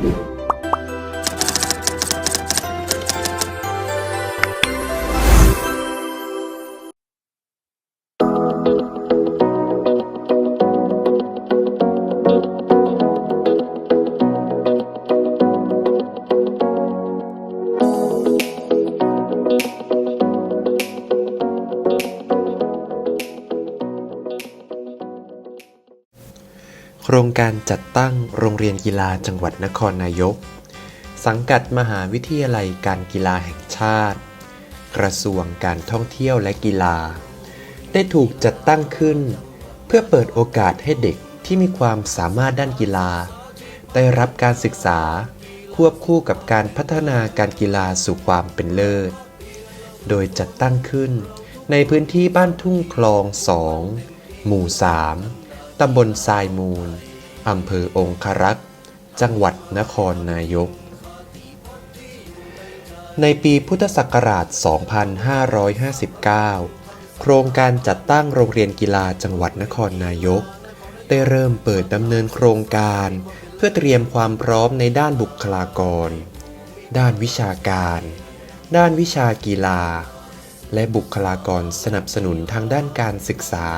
โครงการจัดตั้งโรงเรียนกีฬาจังหวัดนครนายก สังกัดมหาวิทยาลัยการกีฬาแห่งชาติ กระทรวงการท่องเที่ยวและกีฬา ได้ถูกจัดตั้งขึ้น เพื่อเปิดโอกาสให้เด็กที่มีความสามารถด้านกีฬา ได้รับการศึกษาควบคู่กับการพัฒนาการกีฬาสู่ความเป็นเลิศ โดยจัดตั้งขึ้นในพื้นที่บ้านทุ่งคลองสองหมู่ 3 ตำบลทรายมูล อำเภอองครักษ์ จังหวัดนครนายก ในปีพุทธศักราช 2559 โครงการจัดตั้งโรงเรียนกีฬาจังหวัดนครนายก ได้เริ่มเปิดดำเนินโครงการเพื่อเตรียมความพร้อมในด้านบุคลากร ด้านวิชาการ ด้านวิชากีฬา และบุคลากรสนับสนุนทางด้านการศึกษา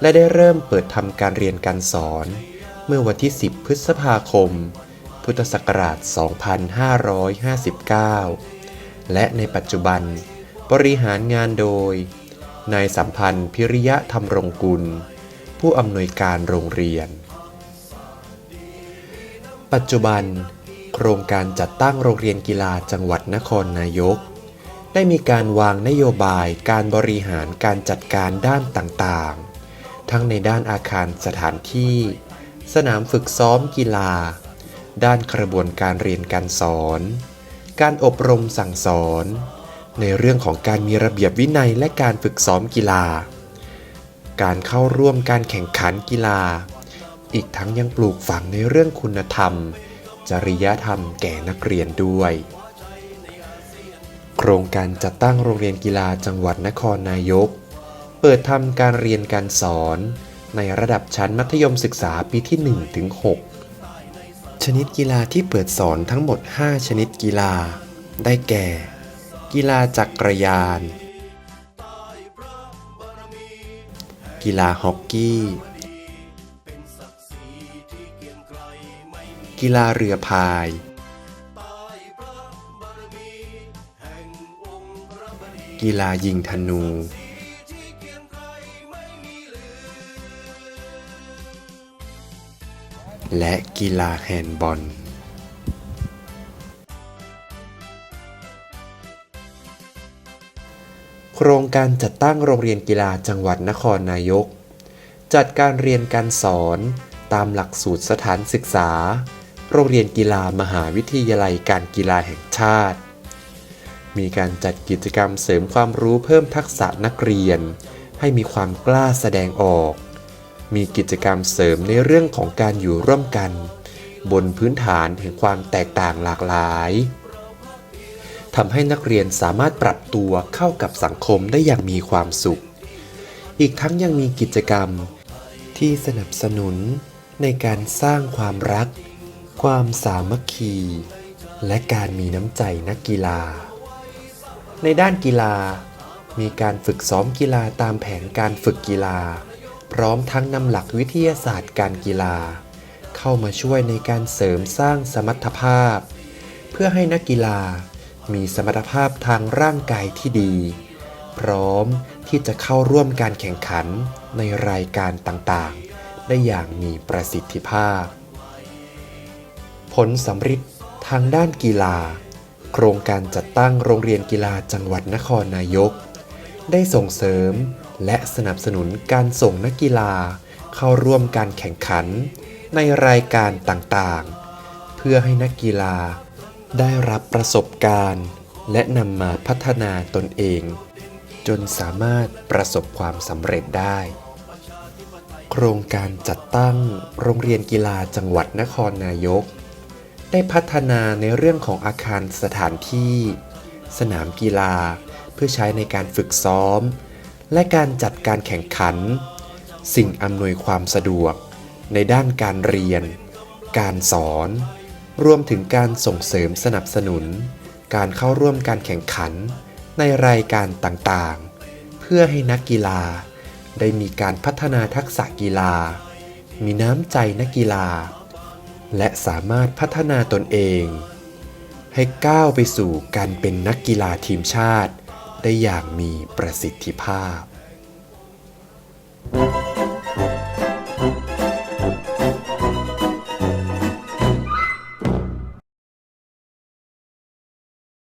และได้เริ่มเปิดทำการเรียนการสอน เมื่อวันที่ 10 พฤษภาคม พุทธศักราช 2559 และในปัจจุบัน บริหารงานโดย นายสัมพันธ์พิริยะธรรมรงกุล ผู้อำนวยการโรงเรียน ปัจจุบัน โครงการจัดตั้งโรงเรียนกีฬาจังหวัดนครนายกได้มีการวางนโยบายการบริหารการจัดการด้านต่างๆ ทั้งในด้านอาคารสถานที่ สนามฝึกซ้อมกีฬา ด้านกระบวนการเรียนการสอน การอบรมสั่งสอน ในเรื่องของการมีระเบียบวินัยและการฝึกซ้อมกีฬา การเข้าร่วมการแข่งขันกีฬา อีกทั้งยังปลูกฝังในเรื่องคุณธรรม จริยธรรมแก่นักเรียนด้วยโครงการจัดตั้งโรงเรียนกีฬาจังหวัดนครนายก เปิดทำการเรียนการสอน ในระดับชั้นมัธยมศึกษาปีที่1ถึง6ชนิดกีฬาที่เปิดสอนทั้งหมด 5 ชนิดกีฬา ได้แก่ กีฬาจักรยาน กีฬาฮอกกี้ กีฬาเรือพาย กีฬายิงธนู และกีฬาแฮนด์บอลโครงการจัดตั้งโรงเรียนกีฬาจังหวัดนครนายก จัดการเรียนการสอนตามหลักสูตรสถานศึกษา โรงเรียนกีฬามหาวิทยาลัยการกีฬาแห่งชาติ มีการจัดกิจกรรมเสริมความรู้เพิ่มทักษะนักเรียน ให้มีความกล้าแสดงออก มีกิจกรรมเสริมในเรื่องของการอยู่ร่วมกัน บนพื้นฐานแห่งความแตกต่างหลากหลายทำให้นักเรียนสามารถปรับตัวเข้ากับสังคมได้อย่างมีความสุข อีกทั้งยังมีกิจกรรมที่สนับสนุนในการสร้างความรัก ความสามัคคี และการมีน้ำใจนักกีฬา ในด้านกีฬา มีการฝึกซ้อมกีฬาตามแผนการฝึกกีฬา พร้อมทั้งนำหลักวิทยาศาสตร์การกีฬา เข้ามาช่วยในการเสริมสร้างสมรรถภาพ เพื่อให้นักกีฬามีสมรรถภาพทางร่างกายที่ดี พร้อมที่จะเข้าร่วมการแข่งขันในรายการต่างๆ ได้อย่างมีประสิทธิภาพ ผลสำฤทธิ์ทางด้านกีฬา โครงการจัดตั้งโรงเรียนกีฬาจังหวัดนครนายก ได้ส่งเสริม และสนับสนุนการส่งนักกีฬา เข้าร่วมการแข่งขัน ในรายการต่างๆ เพื่อให้นักกีฬา ได้รับประสบการณ์ และนำมาพัฒนาตนเอง จนสามารถประสบความสำเร็จได้ โครงการจัดตั้งโรงเรียนกีฬาจังหวัดนครนายก ได้พัฒนาในเรื่องของอาคารสถานที่ สนามกีฬาเพื่อใช้ในการฝึกซ้อม และการจัดการแข่งขัน สิ่งอำนวยความสะดวก ในด้านการเรียน การสอน รวมถึงการส่งเสริมสนับสนุน การเข้าร่วมการแข่งขัน ในรายการต่างๆ เพื่อให้นักกีฬา ได้มีการพัฒนาทักษะกีฬา มีน้ำใจนักกีฬา และสามารถพัฒนาตนเอง ให้ก้าวไปสู่การเป็นนักกีฬาทีมชาติ ได้อย่างมีประสิทธิภาพ